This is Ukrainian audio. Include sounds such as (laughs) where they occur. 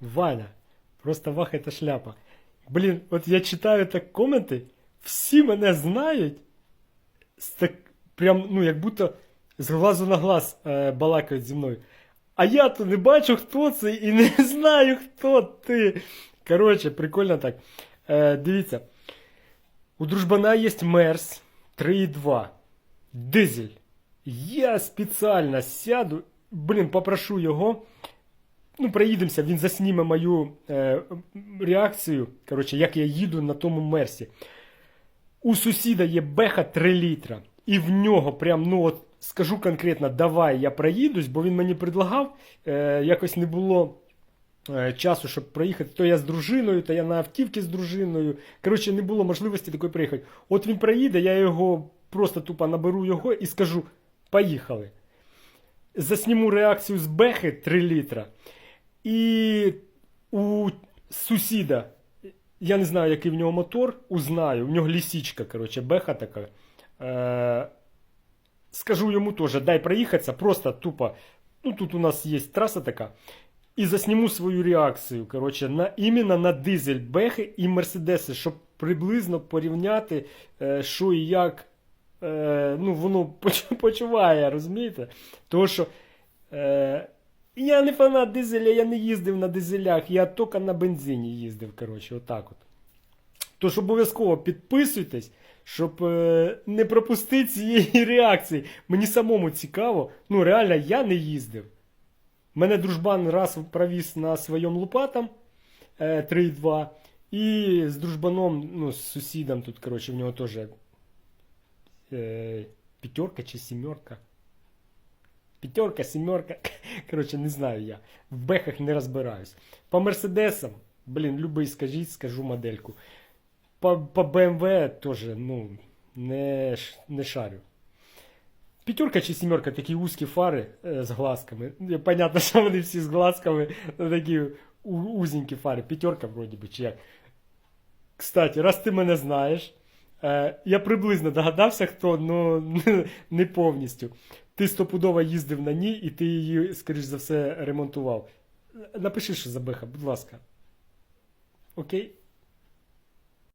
Ваня, просто вах это шляпа. Блін, от я читаю так коменти, всі мене знають, так, прям, ну, як будто з глазу на глаз е, балакають зі мною. А я то не бачу, хто це, і не (laughs) знаю, хто ти. Коротше, прикольно так. Е, дивіться. У дружбана є Мерс 3.2. Дизель. Я спеціально сяду, блін, попрошу його. Ну, проїдемося, він засніме мою е, реакцію. Коротше, як я їду на тому мерсі. У сусіда є беха 3 літра. І в нього прям, ну от скажу конкретно, давай я проїдусь, бо він мені предлагав, е, якось не було е, часу, щоб проїхати. То я з дружиною, то я на автівці з дружиною. Коротше, не було можливості такої приїхати. От він проїде, я його просто тупо наберу його і скажу: поїхали. Засніму реакцію з бехи 3 літра. І у сусіда, я не знаю, який в нього мотор, узнаю, в нього лісічка, коротше, беха така. Е, скажу йому теж, дай проїхатися, просто тупо. Ну, тут у нас є траса така. І засніму свою реакцію, коротше, на, іменно на дизель Бехи і Мерседеси, щоб приблизно порівняти, е, що і як е, ну, воно (laughs) почуває, розумієте? Тому що е, я не фанат дизеля, я не їздив на дизелях, я тільки на бензині їздив, коротше, отак от. Тож обов'язково підписуйтесь, щоб е, не пропустити цієї реакції. Мені самому цікаво. Ну, реально, я не їздив. Мене дружбан раз провіз на своєму лупатам е, 3,2. І з дружбаном, ну, з сусідом тут, коротше, в нього теж е, п'ятерка чи сімерка. П'ятерка, сімерка. Коротше, не знаю я. В бехах не розбираюсь. По мерседесам, блін, любий скажіть, скажу модельку. По, по BMW теж, ну, не, не шарю. П'ятерка чи сімерка, такі вузькі фари е, з глазками. Ну, Понятно, (laughs) що вони всі з глазками, ну, такі узенькі фари. П'ятерка, вроді би, чи як. Кстати, раз ти мене знаєш, я приблизно догадався, хто, але (laughs) не повністю. Ти стопудово їздив на ній, і ти її, скоріш за все, ремонтував. Напиши, що за беха, будь ласка. Окей?